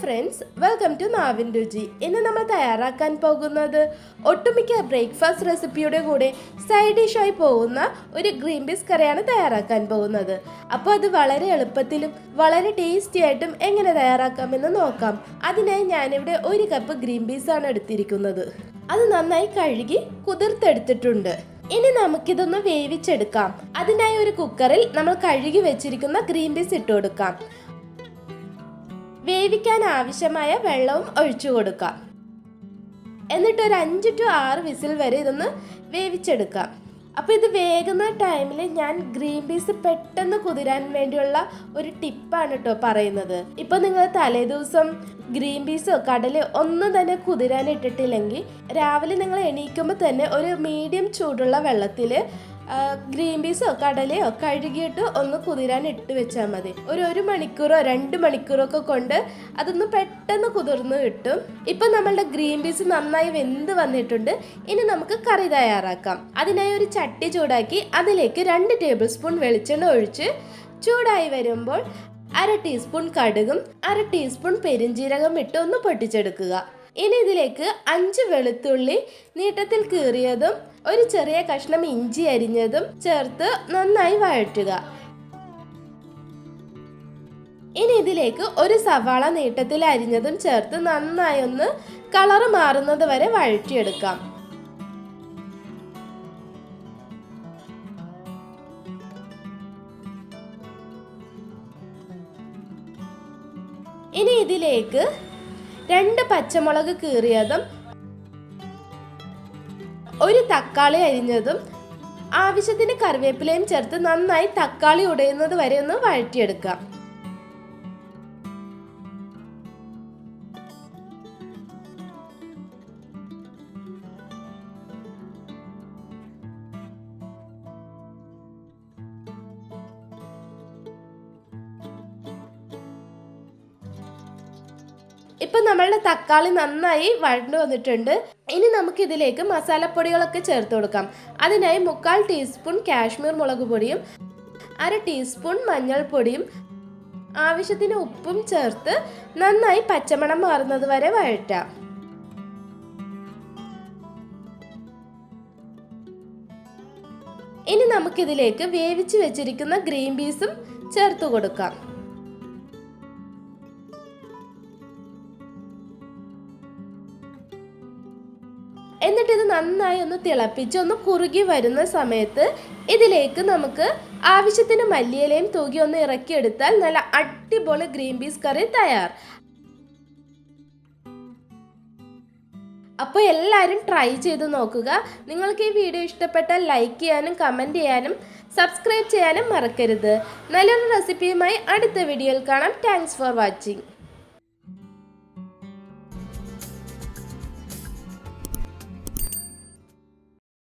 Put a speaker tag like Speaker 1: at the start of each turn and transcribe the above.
Speaker 1: Friends welcome to നാവിൻ രുചി ഇന്ന് നമ്മൾ തയ്യാറാക്കാൻ പോകുന്നത് ഒട്ടുമിക്ക ബ്രേക്ക്ഫാസ്റ്റ് റെസിപ്പിയുടെ കൂടെ സൈഡ് ഡിഷായി പോകുന്ന ഒരു ഗ്രീൻ പീസ് കറിയാണ് തയ്യാറാക്കാൻ പോകുന്നത്. അപ്പോൾ അത് വളരെ എളുപ്പത്തിലും വളരെ ടേസ്റ്റി ആയിട്ടും എങ്ങനെ തയ്യാറാക്കാമെന്ന് നോക്കാം. അതിനായി ഞാനിവിടെ ഒരു കപ്പ് ഗ്രീൻ പീസാണ് എടുത്തിരിക്കുന്നത്. അത് നന്നായി കഴുകി കുതിർത്തെടുത്തിട്ടുണ്ട്. ഇനി നമുക്കിതൊന്ന് വേവിച്ചെടുക്കാം. അതിനായി ഒരു കുക്കറിൽ നമ്മൾ കഴുകി വെച്ചിരിക്കുന്ന ഗ്രീൻ പീസ് ഇട്ട് കൊടുക്കാം. വേവിക്കാൻ ആവശ്യമായ വെള്ളവും ഒഴിച്ചു കൊടുക്കാം. എന്നിട്ട് ഒരു അഞ്ച് ടു ആറ് വിസിൽ വരെ ഇതൊന്ന് വേവിച്ചെടുക്കാം. അപ്പോൾ ഇത് വേകുന്ന ടൈമിൽ ഞാൻ ഗ്രീൻ പീസ് പെട്ടെന്ന് കുതിരാൻ വേണ്ടിയുള്ള ഒരു ടിപ്പാണ് കേട്ടോ പറയുന്നത്. ഇപ്പോൾ നിങ്ങൾ തലേദിവസം ഗ്രീൻ പീസോ കടലയോ ഒന്നും തന്നെ കുതിരാൻ ഇട്ടിട്ടില്ലെങ്കിൽ രാവിലെ നിങ്ങൾ എണീക്കുമ്പോൾ തന്നെ ഒരു മീഡിയം ചൂടുള്ള വെള്ളത്തിൽ ഗ്രീൻ പീസോ കടലയോ കഴുകിയിട്ട് ഒന്ന് കുതിരാൻ ഇട്ട് വെച്ചാൽ മതി. ഒരു ഒരു മണിക്കൂറോ രണ്ട് മണിക്കൂറോ ഒക്കെ കൊണ്ട് അതൊന്ന് പെട്ടെന്ന് കുതിർന്ന് കിട്ടും. ഇപ്പം നമ്മളുടെ ഗ്രീൻ പീസ് നന്നായി വെന്ത് വന്നിട്ടുണ്ട്. ഇനി നമുക്ക് കറി തയ്യാറാക്കാം. അതിനായി ഒരു ചട്ടി ചൂടാക്കി അതിലേക്ക് രണ്ട് ടേബിൾ സ്പൂൺ വെളിച്ചെണ്ണ ഒഴിച്ച് ചൂടായി വരുമ്പോൾ അര ടീസ്പൂൺ കടുകും അര ടീസ്പൂൺ പെരിഞ്ജീരകം ഇട്ട് ഒന്ന് പൊട്ടിച്ചെടുക്കുക. ഇനി ഇതിലേക്ക് അഞ്ച് വെളുത്തുള്ളി നീട്ടത്തിൽ കീറിയതും ഒരു ചെറിയ കഷ്ണം ഇഞ്ചി അരിഞ്ഞതും ചേർത്ത് നന്നായി വഴറ്റുക. ഇനി ഇതിലേക്ക് ഒരു സവാള നീട്ടത്തിൽ അരിഞ്ഞതും ചേർത്ത് നന്നായി ഒന്ന് കളറ് മാറുന്നത് വരെ വഴറ്റിയെടുക്കാം. ഇനി ഇതിലേക്ക് രണ്ട് പച്ചമുളക് കീറിയതും ഒരു തക്കാളി അരിഞ്ഞതും ആവശ്യത്തിന് കറിവേപ്പിലയും ചേർത്ത് നന്നായി തക്കാളി ഉടയുന്നത് വരെ ഒന്ന് വഴറ്റിയെടുക്കാം ഇപ്പം നമ്മളുടെ തക്കാളി നന്നായി വഴണ്ടു വന്നിട്ടുണ്ട്. ഇനി നമുക്ക് ഇതിലേക്ക് മസാലപ്പൊടികളൊക്കെ ചേർത്ത് കൊടുക്കാം. അതിനായി മുക്കാൽ ടീസ്പൂൺ കാശ്മീർ മുളക് പൊടിയും അര ടീസ്പൂൺ മഞ്ഞൾപ്പൊടിയും ആവശ്യത്തിന് ഉപ്പും ചേർത്ത് നന്നായി പച്ചമണം മാറുന്നത് വരെ വഴറ്റാം. ഇനി നമുക്കിതിലേക്ക് വേവിച്ച് വെച്ചിരിക്കുന്ന ഗ്രീൻ പീസും ചേർത്ത് കൊടുക്കാം. എന്നിട്ട് ഇത് നന്നായി ഒന്ന് തിളപ്പിച്ച് ഒന്ന് കുറുകി വരുന്ന സമയത്ത് ഇതിലേക്ക് നമുക്ക് ആവശ്യത്തിന് മല്ലിയിലയും തൂകി ഒന്ന് ഇറക്കിയെടുത്താൽ നല്ല അടിപൊളി ഗ്രീൻ പീസ് കറി തയ്യാർ. അപ്പോൾ എല്ലാവരും ട്രൈ ചെയ്ത് നോക്കുക. നിങ്ങൾക്ക് ഈ വീഡിയോ ഇഷ്ടപ്പെട്ടാൽ ലൈക്ക് ചെയ്യാനും കമന്റ് ചെയ്യാനും സബ്സ്ക്രൈബ് ചെയ്യാനും മറക്കരുത്. നല്ലൊരു റെസിപ്പിയുമായി അടുത്ത വീഡിയോയിൽ കാണാം. Thanks for watching